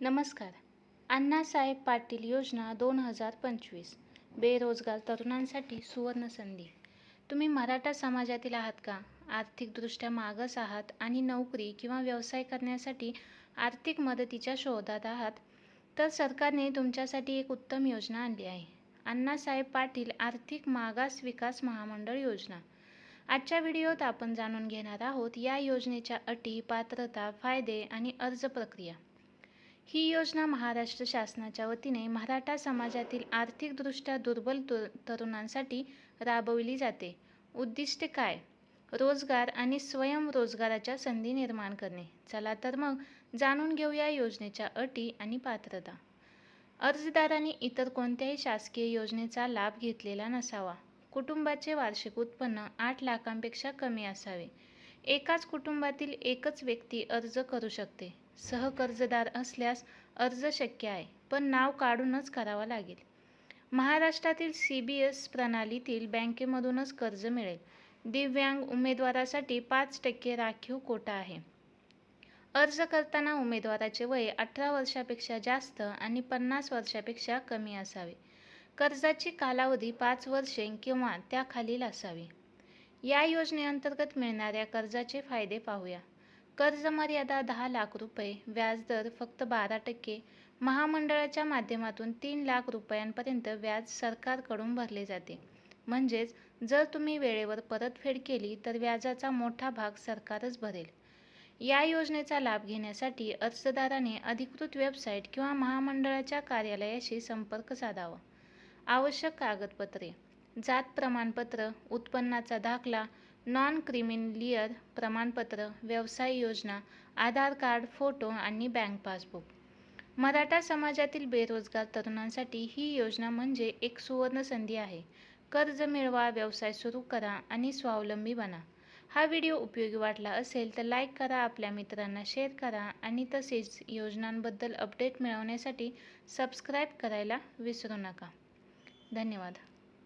नमस्कार. अण्णासाहेब पाटील योजना दोन हजार पंचवीस. बेरोजगार तरुणांसाठी सुवर्ण संधी. तुम्ही मराठा समाजातील आहात का? आर्थिकदृष्ट्या मागास आहात आणि नोकरी किंवा व्यवसाय करण्यासाठी आर्थिक मदतीच्या शोधात आहात तर सरकारने तुमच्यासाठी एक उत्तम योजना आणली आहे. अण्णासाहेब पाटील आर्थिक मागास विकास महामंडळ योजना. आजच्या व्हिडिओत आपण जाणून घेणार आहोत या योजनेच्या अटी पात्रता फायदे आणि अर्ज प्रक्रिया. ही योजना महाराष्ट्र शासनाच्या वतीने मराठा समाजातील आर्थिकदृष्ट्या दुर्बल तरुणांसाठी राबवली जाते. उद्दिष्टे काय? रोजगार आणि स्वयंरोजगाराच्या संधी निर्माण करणे. चला तर मग जाणून घेऊया योजनेच्या अटी आणि पात्रता. अर्जदारांनी इतर कोणत्याही शासकीय योजनेचा लाभ घेतलेला नसावा. कुटुंबाचे वार्षिक उत्पन्न आठ लाखांपेक्षा कमी असावे. एकाच कुटुंबातील एकच व्यक्ती अर्ज करू शकते. सहकर्जदार असल्यास अर्ज शक्य आहे पण नाव काढूनच करावा लागेल. महाराष्ट्रातील सी बी एस प्रणालीतील बँकेमधूनच कर्ज मिळेल. दिव्यांग उमेदवारासाठी पाच टक्के राखीव कोटा आहे. अर्ज करताना उमेदवाराचे वय अठरा वर्षापेक्षा जास्त आणि पन्नास वर्षापेक्षा कमी असावे. कर्जाची कालावधी पाच वर्षे किंवा त्याखालील असावी. या योजनेअंतर्गत मिळणाऱ्या कर्जाचे फायदे पाहूया. कर्ज मर्यादा दहा लाख रुपये व्याजदर फक्त बारा टक्के. महामंडळाच्या माध्यमातून तीन लाख रुपयांपर्यंत व्याज सरकारकडून भरले जाते. म्हणजेच जर तुम्ही वेळेवर परतफेड केली तर व्याजाचा मोठा भाग सरकारच भरेल. या योजनेचा लाभ घेण्यासाठी अर्जदाराने अधिकृत वेबसाईट किंवा महामंडळाच्या कार्यालयाशी संपर्क साधावा. आवश्यक कागदपत्रे जात प्रमाणपत्र उत्पन्नाचा दाखला नॉन क्रिमिलियर प्रमाणपत्र व्यवसाय योजना आधार कार्ड फोटो आणि बँक पासबुक. मराठा समाजातील बेरोजगार तरुणांसाठी ही योजना म्हणजे एक सुवर्ण संधी आहे. कर्ज मिळवा व्यवसाय सुरू करा आणि स्वावलंबी बना. हा व्हिडिओ उपयोगी वाटला असेल तर लाईक करा आपल्या मित्रांना शेअर करा आणि तसेच योजनांबद्दल अपडेट मिळवण्यासाठी सबस्क्राईब करायला विसरू नका. धन्यवाद.